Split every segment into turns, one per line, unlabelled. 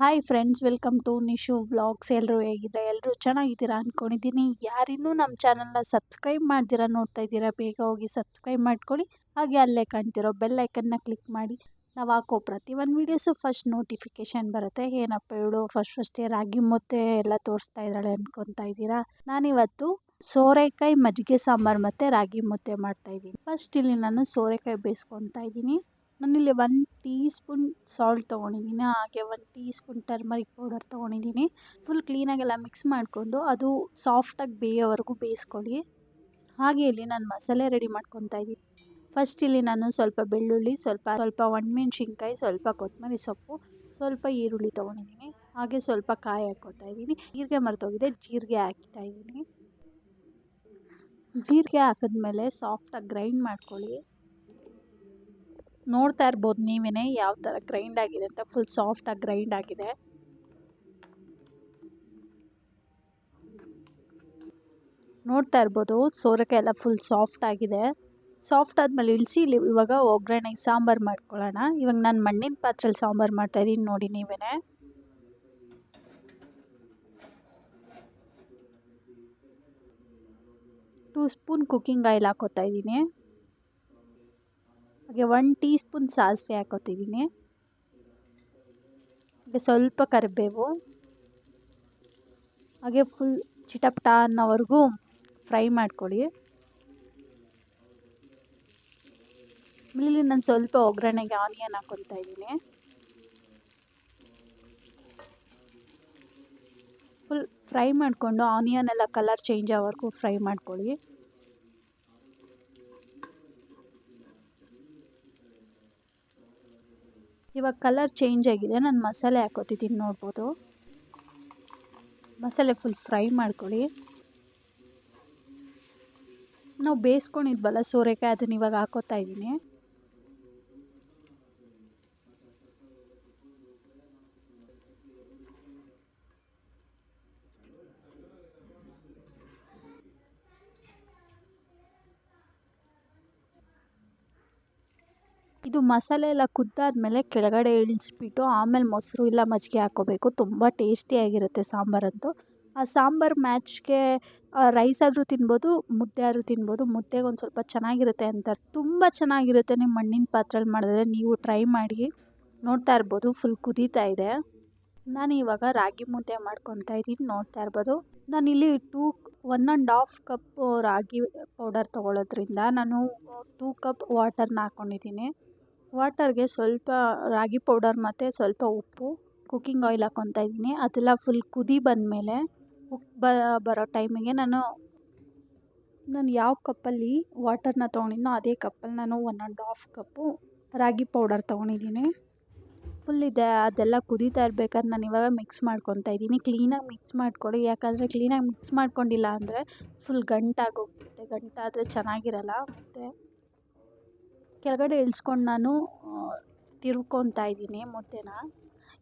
Hi friends welcome to Nishu vlogs ಎಲ್ಲರೂ ಹೇಗಿದೆ? ಎಲ್ಲರೂ ಚೆನ್ನಾಗಿದ್ದೀರಾ ಅಂದ್ಕೊಂಡಿದ್ದೀನಿ ಯಾರಿನ್ನೂ ನಮ್ಮ ಚಾನಲ್ನ ಸಬ್ಸ್ಕ್ರೈಬ್ ಮಾಡ್ದಿರಾ ನೋಡ್ತಾ ಇದ್ದೀರಾ, ಬೇಗ ಹೋಗಿ ಸಬ್ಸ್ಕ್ರೈಬ್ ಮಾಡ್ಕೊಳ್ಳಿ. ಹಾಗೆ ಅಲ್ಲೇ ಕಾಣ್ತಿರೋ ಬೆಲ್ ಐಕನ್ನ ಕ್ಲಿಕ್ ಮಾಡಿ. ನಾವು ಹಾಕೋ ಪ್ರತಿ ಒಂದು ವೀಡಿಯೋಸು ಫಸ್ಟ್ ನೋಟಿಫಿಕೇಷನ್ ಬರುತ್ತೆ. ಏನಪ್ಪ ಇವಳು ಫಸ್ಟ್ ಫಸ್ಟೇ ರಾಗಿ ಮುದ್ದೆ ಎಲ್ಲ ತೋರಿಸ್ತಾ ಇದ್ದಾಳೆ ಅಂದ್ಕೊತಾ ಇದ್ದೀರಾ? ನಾನಿವತ್ತು ಸೋರೆಕಾಯಿ ಮಜ್ಜಿಗೆ ಸಾಂಬಾರು ಮತ್ತು ರಾಗಿ ಮುದ್ದೆ ಮಾಡ್ತಾಯಿದ್ದೀನಿ ಫಸ್ಟ್ ಇಲ್ಲಿ ನಾನು ಸೋರೆಕಾಯಿ ಬೇಯಿಸ್ಕೊತಾ ಇದ್ದೀನಿ. ನಾನಿಲ್ಲಿ ಒನ್ ಟೀ ಸ್ಪೂನ್ ಸಾಲ್ಟ್ ತೊಗೊಂಡಿದ್ದೀನಿ ಹಾಗೆ one tea spoon turmeric powder ತೊಗೊಂಡಿದ್ದೀನಿ ಫುಲ್ ಕ್ಲೀನಾಗೆಲ್ಲ ಮಿಕ್ಸ್ ಮಾಡಿಕೊಂಡು ಅದು ಸಾಫ್ಟಾಗಿ ಬೇಯೋವರೆಗೂ ಬೇಯಿಸ್ಕೊಳ್ಳಿ. ಹಾಗೆ ಇಲ್ಲಿ ನಾನು ಮಸಾಲೆ ರೆಡಿ ಮಾಡ್ಕೊತಾ ಇದ್ದೀನಿ. ಫಸ್ಟ್ ಇಲ್ಲಿ ನಾನು ಸ್ವಲ್ಪ ಬೆಳ್ಳುಳ್ಳಿ, ಸ್ವಲ್ಪ ಸ್ವಲ್ಪ ಒಣಮೆಣ್ಸಿನ್ಕಾಯಿ, ಸ್ವಲ್ಪ ಕೊತ್ತಂಬರಿ ಸೊಪ್ಪು, ಸ್ವಲ್ಪ ಈರುಳ್ಳಿ ತೊಗೊಂಡಿದ್ದೀನಿ ಹಾಗೆ ಸ್ವಲ್ಪ ಕಾಯಿ ಹಾಕ್ಕೊತಾ ಇದ್ದೀನಿ. ಜೀರಿಗೆ ಮರೆತೋಗಿದೆ, ಜೀರಿಗೆ ಹಾಕ್ತಾ ಇದ್ದೀನಿ. ಜೀರಿಗೆ ಹಾಕಿದ್ಮೇಲೆ ಸಾಫ್ಟಾಗಿ ಗ್ರೈಂಡ್ ಮಾಡ್ಕೊಳ್ಳಿ. ನೋಡ್ತಾ ಇರ್ಬೋದು ನೀವೇ ಯಾವ ಥರ ಗ್ರೈಂಡ್ ಆಗಿದೆ ಅಂತ ಫುಲ್ ಸಾಫ್ಟಾಗಿ ಗ್ರೈಂಡ್ ಆಗಿದೆ. ನೋಡ್ತಾ ಇರ್ಬೋದು ಸೋರೆಕಾಯಿ ಎಲ್ಲ ಫುಲ್ ಸಾಫ್ಟ್ ಆಗಿದೆ. ಸಾಫ್ಟ್ ಆದಮೇಲೆ ಇಳಿಸಿ ಇಲ್ಲಿ ಇವಾಗ ಒಗ್ಗರಣೆಗೆ ಸಾಂಬಾರು ಮಾಡ್ಕೊಳ್ಳೋಣ. ಇವಾಗ ನಾನು ಮಣ್ಣಿನ ಪಾತ್ರೆಯಲ್ಲಿ ಸಾಂಬಾರು ಮಾಡ್ತಾಯಿದ್ದೀನಿ ನೋಡಿ ನೀವೇ ಟೂ ಸ್ಪೂನ್ ಕುಕ್ಕಿಂಗ್ ಆಯಿಲ್ ಹಾಕೋತಾ ಇದ್ದೀನಿ ಹಾಗೆ ಒನ್ ಟೀ ಸ್ಪೂನ್ ಸಾಸಿವೆ ಹಾಕೋತಿದ್ದೀನಿ. ಹಾಗೆ ಸ್ವಲ್ಪ ಕರಿಬೇವು. ಹಾಗೆ ಫುಲ್ ಚಿಟಪಟ ಅನ್ನೋವರೆಗೂ ಫ್ರೈ ಮಾಡ್ಕೊಳ್ಳಿ. ಇಲ್ಲಿ ನಾನು ಸ್ವಲ್ಪ ಒಗ್ಗರಣೆಗೆ ಆನಿಯನ್ ಹಾಕೊತಾ ಇದ್ದೀನಿ. ಫುಲ್ ಫ್ರೈ ಮಾಡಿಕೊಂಡು ಆನಿಯನ್ ಎಲ್ಲ ಕಲರ್ ಚೇಂಜ್ ಆಗೋವರೆಗೂ ಫ್ರೈ ಮಾಡ್ಕೊಳ್ಳಿ. ಇವಾಗ ಕಲರ್ ಚೇಂಜ್ ಆಗಿದೆ. ನಾನು ಮಸಾಲೆ ಹಾಕೋತಿದ್ದೀನಿ ನೋಡ್ಬೋದು. ಮಸಾಲೆ ಫುಲ್ ಫ್ರೈ ಮಾಡ್ಕೊಳ್ಳಿ. ನಾವು ಬೇಯಿಸ್ಕೊಂಡಿದ್ವಲ್ಲ ಸೋರೆಕಾಯಿ, ಅದನ್ನ ಇವಾಗ ಹಾಕೋತಾ ಇದ್ದೀನಿ. ಇದು ಮಸಾಲೆ ಎಲ್ಲ ಕುದ್ದಾದ್ಮೇಲೆ ಕೆಳಗಡೆ ಇಳಿಸ್ಬಿಟ್ಟು ಆಮೇಲೆ ಮೊಸರು ಇಲ್ಲ ಮಜ್ಜಿಗೆ ಹಾಕ್ಕೋಬೇಕು. ತುಂಬ ಟೇಸ್ಟಿಯಾಗಿರುತ್ತೆ ಸಾಂಬಾರಂತೂ ಆ ಸಾಂಬಾರು ಮ್ಯಾಚ್ಗೆ ರೈಸ್ ಆದರೂ ತಿನ್ಬೋದು, ಮುದ್ದೆ ಆದರೂ ತಿನ್ಬೋದು, ಮುದ್ದೆಗೆ ಒಂದು ಸ್ವಲ್ಪ ಚೆನ್ನಾಗಿರುತ್ತೆ ಅಂತಾರೆ. ತುಂಬ ಚೆನ್ನಾಗಿರುತ್ತೆ ನಿಮ್ಮ ಮಣ್ಣಿನ ಪಾತ್ರೆಲಿ ಮಾಡಿದ್ರೆ. ನೀವು ಟ್ರೈ ಮಾಡಿ, ನೋಡ್ತಾ ಇರ್ಬೋದು. ಫುಲ್ ಕುದೀತಾ ಇದೆ. ನಾನು ಇವಾಗ ರಾಗಿ ಮುದ್ದೆ ಮಾಡ್ಕೊತಾ ಇದ್ದೀನಿ, ನೋಡ್ತಾ ಇರ್ಬೋದು. ನಾನಿಲ್ಲಿ two, one and half cup ragi powder ತೊಗೊಳೋದ್ರಿಂದ ನಾನು ಟೂ ಕಪ್ ವಾಟರ್ನ ಹಾಕ್ಕೊಂಡಿದ್ದೀನಿ ವಾಟರ್ಗೆ ಸ್ವಲ್ಪ ರಾಗಿ ಪೌಡರ್ ಮತ್ತು ಸ್ವಲ್ಪ ಉಪ್ಪು ಕುಕ್ಕಿಂಗ್ ಆಯಿಲ್ ಹಾಕ್ಕೊತಾ ಇದ್ದೀನಿ. ಅದೆಲ್ಲ ಫುಲ್ ಕುದಿ ಬಂದಮೇಲೆ ಬ, ಬರೋ ಟೈಮಿಗೆ ನಾನು ನಾನು ಯಾವ ಕಪ್ಪಲ್ಲಿ ವಾಟರ್ನ ತೊಗೊಂಡಿದ್ನೋ ಅದೇ ಕಪ್ಪಲ್ಲಿ ನಾನು one and half cup ragi powder ತೊಗೊಂಡಿದ್ದೀನಿ. ಫುಲ್ ಇದೆ, ಅದೆಲ್ಲ ಕುದೀತಾ ಇರಬೇಕಾದ್ರೆ ನಾನು ಇವಾಗ ಮಿಕ್ಸ್ ಮಾಡ್ಕೊತಾ ಇದ್ದೀನಿ. ಕ್ಲೀನಾಗಿ ಮಿಕ್ಸ್ ಮಾಡಿಕೊಡಿ, ಯಾಕಂದರೆ ಕ್ಲೀನಾಗಿ ಮಿಕ್ಸ್ ಮಾಡ್ಕೊಂಡಿಲ್ಲ ಅಂದರೆ ಫುಲ್ ಗಂಟಾಗೋಗ್ಬಿಡುತ್ತೆ. ಗಂಟಾದರೆ ಚೆನ್ನಾಗಿರಲ್ಲ, ಮತ್ತು ಕೆಳಗಡೆ ಇಳಿಸ್ಕೊಂಡು ನಾನು ತಿರ್ಕೊತಾ ಇದ್ದೀನಿ ಮುದ್ದೆನ.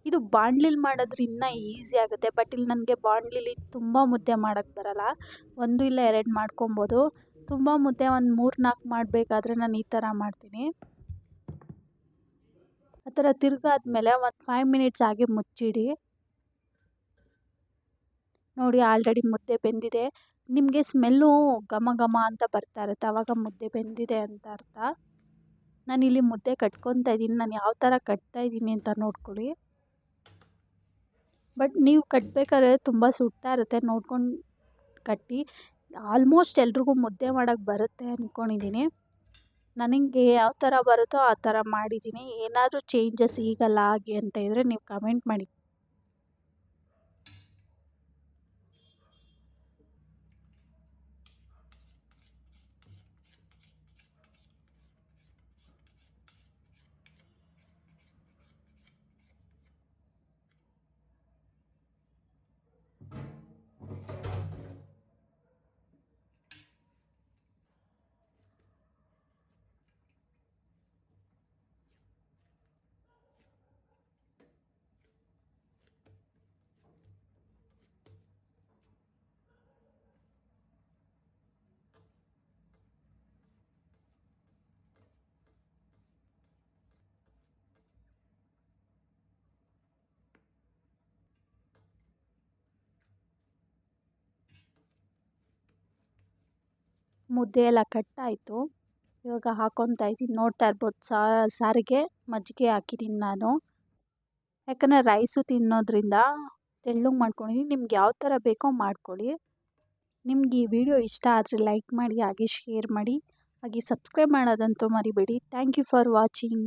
ಇದು ಬಾಣ್ಲಿಲಿ ಮಾಡಿದ್ರೆ ಇನ್ನೂ ಈಸಿ ಆಗುತ್ತೆ, ಬಟ್ ಇಲ್ಲಿ ನನಗೆ ಬಾಂಡ್ಲಿಲಿ ತುಂಬ ಮುದ್ದೆ ಮಾಡೋಕ್ಕೆ ಬರಲ್ಲ. ಒಂದು ಇಲ್ಲ ಎರಡು ಮಾಡ್ಕೊಬೋದು. ತುಂಬ ಮುದ್ದೆ ಒಂದು ಮೂರು ನಾಲ್ಕು ಮಾಡಬೇಕಾದ್ರೆ ನಾನು ಈ ಥರ ಮಾಡ್ತೀನಿ. ಆ ಥರ ತಿರ್ಗಾದ್ಮೇಲೆ ಒಂದು ಫೈವ್ ಮಿನಿಟ್ಸ್ ಆಗಿ ಮುಚ್ಚಿಡಿ. ನೋಡಿ ಆಲ್ರೆಡಿ ಮುದ್ದೆ ಬೆಂದಿದೆ. ನಿಮಗೆ ಸ್ಮೆಲ್ಲು ಘಮ ಘಮ ಅಂತ ಬರ್ತಾ ಇರುತ್ತೆ ಆವಾಗ ಮುದ್ದೆ ಬೆಂದಿದೆ ಅಂತ ಅರ್ಥ. ನಾನಿಲ್ಲಿ ಮುದ್ದೆ ಕಟ್ಕೊತಾ ಇದ್ದೀನಿ, ನಾನು ಯಾವ ಥರ ಕಟ್ತಾ ಇದ್ದೀನಿ ಅಂತ ನೋಡ್ಕೊಳ್ಳಿ. ಬಟ್ ನೀವು ಕಟ್ಟಬೇಕಾದ್ರೆ ತುಂಬ ಸುಡ್ತಾ ಇರುತ್ತೆ, ನೋಡ್ಕೊಂಡು ಕಟ್ಟಿ. ಆಲ್ಮೋಸ್ಟ್ ಎಲ್ರಿಗೂ ಮುದ್ದೆ ಮಾಡೋಕ್ಕೆ ಬರುತ್ತೆ ಅಂದ್ಕೊಂಡಿದ್ದೀನಿ ನನಗೆ ಯಾವ ಥರ ಬರುತ್ತೋ ಆ ಥರ ಮಾಡಿದ್ದೀನಿ ಏನಾದರೂ ಚೇಂಜಸ್ ಈಗಲ್ಲ ಹಾಗೆ ಅಂತ ಇದ್ದರೆ ನೀವು ಕಮೆಂಟ್ ಮಾಡಿ. ಮುದ್ದೆ ಎಲ್ಲ ಕಟ್ಟಾಯಿತು. ಇವಾಗ ಹಾಕ್ಕೊತಾ ಇದ್ದೀನಿ. ನೋಡ್ತಾ ಇರ್ಬೋದು. ಸಾರಿಗೆ ಮಜ್ಜಿಗೆ ಹಾಕಿದ್ದೀನಿ ನಾನು. ಯಾಕಂದರೆ ರೈಸು ತಿನ್ನೋದ್ರಿಂದ ತೆಳ್ಳಗೆ ಮಾಡ್ಕೊಂಡಿದ್ದೀನಿ. ನಿಮ್ಗೆ ಯಾವ ಥರ ಬೇಕೋ ಮಾಡ್ಕೊಳ್ಳಿ. ನಿಮ್ಗೆ ಈ ವಿಡಿಯೋ ಇಷ್ಟ ಆದರೆ ಲೈಕ್ ಮಾಡಿ, ಹಾಗೆ ಶೇರ್ ಮಾಡಿ, ಹಾಗೆ ಸಬ್ಸ್ಕ್ರೈಬ್ ಮಾಡೋದಂತೂ ಮರಿಬೇಡಿ. Thank you for watching